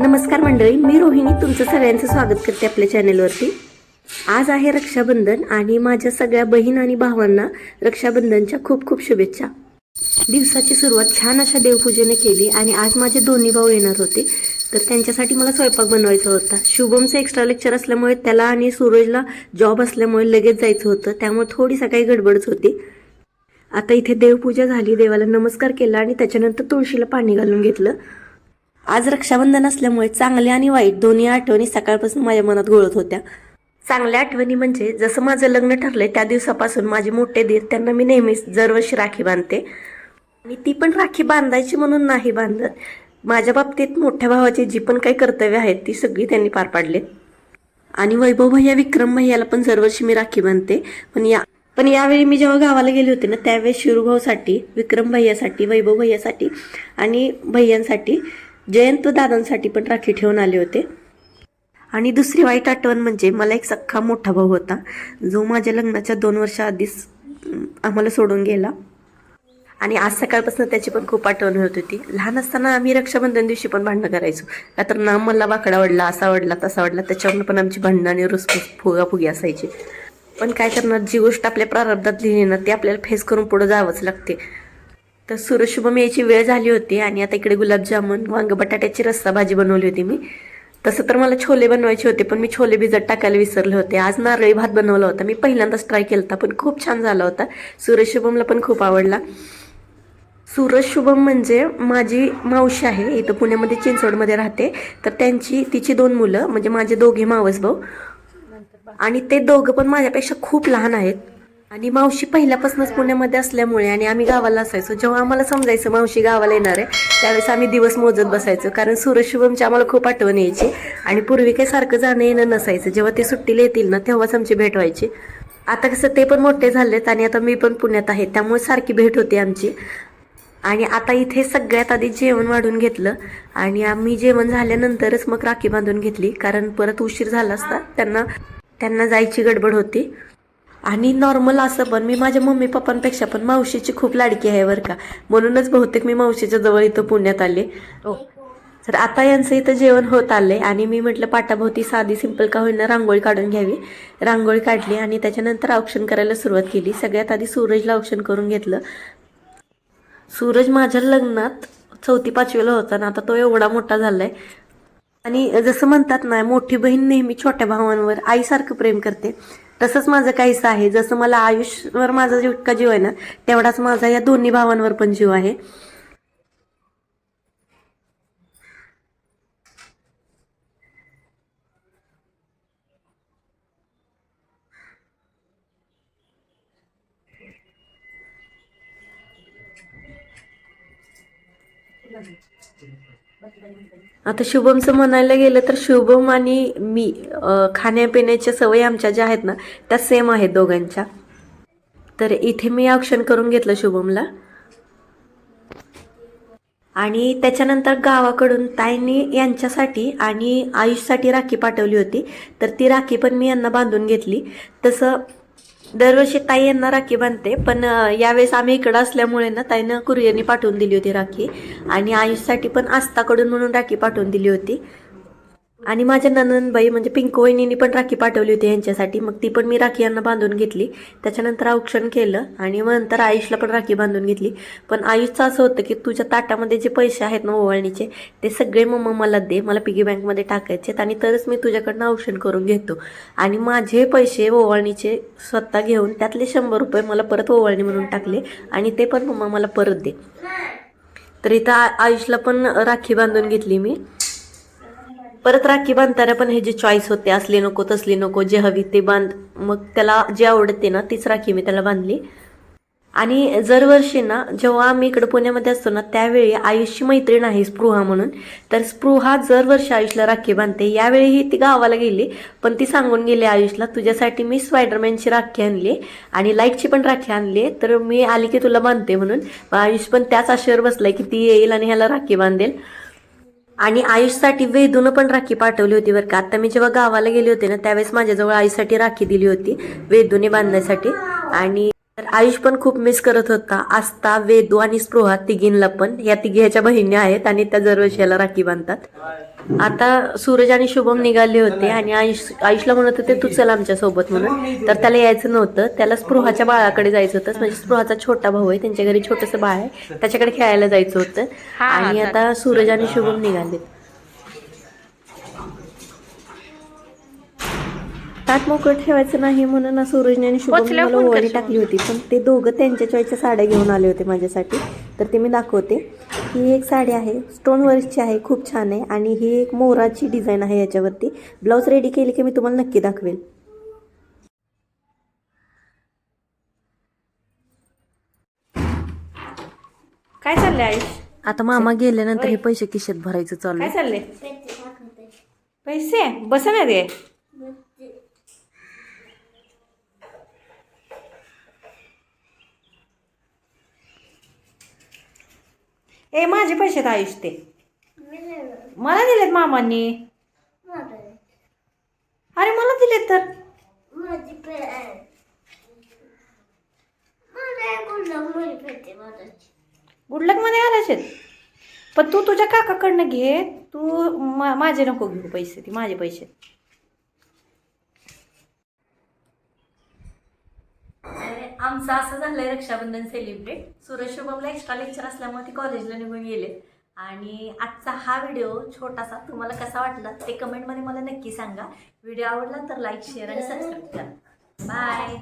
नमस्कार मंडळी मी रोहिणी. तुमचं सगळ्यांचं स्वागत करते आपल्या चॅनेलवरती. आज आहे रक्षाबंधन आणि माझ्या सगळ्या बहीण आणि भावांना रक्षाबंधनच्या खूप खूप शुभेच्छा. दिवसाची सुरुवात छान अशा देवपूजेने केली आणि आज माझे दोन्ही भाऊ येणार होते. तर त्यांच्यासाठी मला स्वयंपाक बनवायचा होता. शुभमचं एक्स्ट्रा लेक्चर असल्यामुळे त्याला आणि सूरजला जॉब असल्यामुळे लगेच जायचं होतं. त्यामुळे थोडी सकाळी गडबडच होती. आता इथे देवपूजा झाली. देवाला नमस्कार केला आणि त्याच्यानंतर तुळशीला पाणी घालून घेतलं. आज रक्षाबंधन असल्यामुळे चांगल्या आणि वाईट दोन्ही आठवणी सकाळपासून माझ्या मनात घोळत होत्या. चांगल्या आठवणी म्हणजे जसं माझं लग्न ठरलंय त्या दिवसापासून माझे मोठे दीर त्यांना मी नेहमीच दरवर्षी राखी बांधते. आणि ती पण राखी बांधायची म्हणून नाही बांधत. माझ्या बाबतीत मोठ्या भावाची जी पण काही कर्तव्य आहेत ती सगळी त्यांनी पार पाडलेत. आणि वैभव भैया विक्रम भैयाला पण दरवर्षी मी राखी बांधते. पण या पण यावेळी मी जेव्हा गावाला गेले होते ना त्यावेळेस शिरूभाऊसाठी विक्रम भैयासाठी वैभव भैयासाठी आणि भैयांसाठी जयंत दादांसाठी पण राखी ठेवून आले होते. आणि दुसरी वाईट आठवण म्हणजे मला एक सख्खा मोठा भाऊ होता. जो माझ्या लग्नाच्या दोन वर्षा आधीच आम्हाला सोडून गेला. आणि आज सकाळपासून त्याची पण खूप आठवण होत होती. लहान असताना आम्ही रक्षाबंधन दिवशी पण भांडणं करायचो. का तर ना मला वाकडा आवडला असा आवडला तसा आवडला त्याच्यावरून पण आमची भांडणं आणि रुसफुस फुगाफुगी असायची. पण काय करणार जी गोष्ट आपल्या प्रारब्धात लिहिली ना ती आपल्याला फेस करून पुढे जावंच लागते. तर सूर्यशुभम यायची वेळ झाली होती आणि आता इकडे गुलाबजामुन वांग बटाट्याची रस्सा भाजी बनवली होती मी. तसं तर मला छोले बनवायचे होते पण मी छोले भिजत टाकायला विसरले होते. आज नारळी भात बनवला होता. मी पहिल्यांदाच ट्राय केला होता पण खूप छान झाला होता. सूर्यशुभमला पण खूप आवडला. सूरज शुभम म्हणजे माझी मावशी आहे. इथं पुण्यामध्ये चिंचवडमध्ये राहते. तर त्यांची तिची दोन मुलं म्हणजे माझे दोघे मावस भाऊ आणि ते दोघं पण माझ्यापेक्षा खूप लहान आहेत. आणि मावशी पहिल्यापासूनच पुण्यामध्ये असल्यामुळे आणि आम्ही गावाला असायचो. जेव्हा आम्हाला समजायचं मावशी गावाला येणार आहे त्यावेळेस आम्ही दिवस मोजत बसायचो. कारण सूरज शुभमची आम्हाला खूप आठवण यायची. आणि पूर्वी काही सारखं जाणं येणं नसायचं. जेव्हा ते सुट्टीला येतील ना तेव्हाच आमची भेट व्हायची. आता कसं ते पण मोठे झालेत आणि आता मी पण पुण्यात आहे त्यामुळे सारखी भेट होती आमची. आणि आता इथे सगळ्यात आधी जेवण वाढून घेतलं. आणि आम्ही जेवण झाल्यानंतरच मग राखी बांधून घेतली. कारण परत उशीर झाला असता त्यांना त्यांना जायची गडबड होती. आणि नॉर्मल असं पण. मी माझ्या मम्मी पप्पांपेक्षा पण मावशीची खूप लाडकी आहे बरं का. म्हणूनच बहुतेक मी मावशीच्या जवळ इथं पुण्यात आले. हो. तर आता यांचं इथं जेवण होत आलंय आणि मी म्हटलं पाटाभोवती साधी सिंपल का होईना रांगोळी काढून घ्यावी. रांगोळी काढली आणि त्याच्यानंतर औक्षण करायला सुरुवात केली. सगळ्यात आधी सूरजला औक्षण करून घेतलं. सूरज माझ्या लग्नात चौथी पाचवीला होता ना आता तो एवढा मोठा झालाय. आणि जसं म्हणतात ना मोठी बहीण नेहमी छोट्या भावांवर आईसारखं प्रेम करते. तसंच माझं काहीसं आहे. जसं मला आयुष्यवर माझा जितका जीव आहे ना तेवढाच माझा या दोन्ही भावांवर पण जीव आहे. आता शुभमचं म्हणायला गेलं तर शुभम आणि मी खाण्यापिण्याच्या सवयी आमच्या ज्या आहेत ना त्या सेम आहेत दोघांच्या. तर इथे मी औक्षण करून घेतलं शुभमला. आणि त्याच्यानंतर गावाकडून ताईंनी यांच्यासाठी आणि आयुषसाठी राखी पाठवली होती. तर ती राखी पण मी यांना बांधून घेतली. तसं दरवर्षी ताई यांना राखी बांधते पण यावेळेस आम्ही इकडं असल्यामुळे ना ताईनं कुरिअरनी पाठवून दिली होती राखी. आणि आयुषसाठी पण आस्ताकडून म्हणून राखी पाठवून दिली होती. आणि माझ्या ननंदबाई म्हणजे पिंकू वहिनीने पण राखी पाठवली होती यांच्यासाठी. मग ती पण मी राखी यांना बांधून घेतली. त्याच्यानंतर औक्षण केलं आणि मग नंतर आयुषला पण राखी बांधून घेतली. पण आयुषचं असं होतं की तुझ्या ताटामध्ये जे पैसे आहेत ना ओवाळणीचे ते सगळे मम्मा मला दे. मला पिगी बँकमध्ये टाकायचे आणि तरच मी तुझ्याकडनं औक्षण करून घेतो. आणि माझे पैसे ओवाळणीचे स्वतः घेऊन त्यातले शंभर रुपये मला परत ओवाळणी म्हणून टाकले आणि ते पण मम्मा मला परत दे. तर इथं आ- आयुषला पण राखी बांधून घेतली मी. परत राखी बांधताना पण हे जे चॉईस होते असले नको तसली नको जे हवी ते बांध. मग त्याला जे आवडते ना तीच राखी मी त्याला बांधली. आणि दरवर्षी ना जेव्हा आम्ही इकडं पुण्यामध्ये असतो ना त्यावेळी आयुषची मैत्रीण आहे स्पृहा म्हणून. तर स्पृहा दरवर्षी आयुषला राखी बांधते. यावेळीही ती गावाला गेली पण ती सांगून गेली आयुषला तुझ्यासाठी मी स्पायडरमॅनची राखी आणली आणि लाईटची पण राखी आणली तर मी आली की तुला बांधते म्हणून. आयुष पण त्याच आशेवर बसलाय की ती येईल आणि ह्याला राखी बांधेल. आणि आयुषसाठी वेदून पण राखी पाठवली होती बरं का. आता मी जेव्हा गावाला गेले होते ना त्यावेळेस माझ्याजवळ आईसाठी राखी दिली होती वेदूने बांधण्यासाठी. आणि तर आयुष पण खूप मिस करत होता. आस्था वेदू आणि स्पृहा तिघींना पण. या तिघी ह्याच्या बहिणी आहेत आणि त्या दरवर्षी याला राखी बांधतात. आता सूरज आणि शुभम निघाले होते आणि आयुष आयुषला म्हणत होते तू चल आमच्यासोबत म्हणून. तर त्याला यायचं नव्हतं. त्याला स्पृहाच्या बाळाकडे जायचं होतं. म्हणजे स्पृहाचा छोटा भाऊ आहे. त्यांच्या घरी छोटंसं बाळ आहे. त्याच्याकडे खेळायला जायचं होतं. आणि आता सूरज आणि शुभम निघाले ताट मोकळं ठेवायचं नाही म्हणून ना सूरजने आणि शुभम पोचल्यावर मला फोन ओवाळी टाकली होती. पण ते दोघं त्यांच्या चॉईसच्या साड्या घेऊन आले होते माझ्यासाठी. तर ते मी दाखवते. ही एक साडी आहे. स्टोन वर्कची आहे. खूप छान आहे. आणि ही एक मोराची डिझाईन आहे याच्यावरती. ब्लाऊज रेडी केली की मी तुम्हाला नक्की दाखवेल. काय चाललंय आयुष? आता मामा गेल्यानंतर हे पैसे खिशात भरायचं चालू काय चाललंय? पैसे? बस ना दे ए माझे पैसे आयुष ते. मला दिलेत मामांनी. अरे मला दिलेत तर. गुडलकमध्ये आलाच पण तू तुझ्या काकाकडनं घे. तू माझे नको घेऊ पैसे ती माझे पैसे. आमचं असं झालंय रक्षाबंधन सेलिब्रेट सुरेश शुभमला एक्स्ट्रा लेक्चर असल्यामुळे ते कॉलेजला निघून गेले. आणि आजचा हा व्हिडिओ छोटासा तुम्हाला कसा वाटला ते कमेंटमध्ये मला नक्की सांगा. व्हिडिओ आवडला तर लाईक शेअर आणि सबस्क्राईब करा. बाय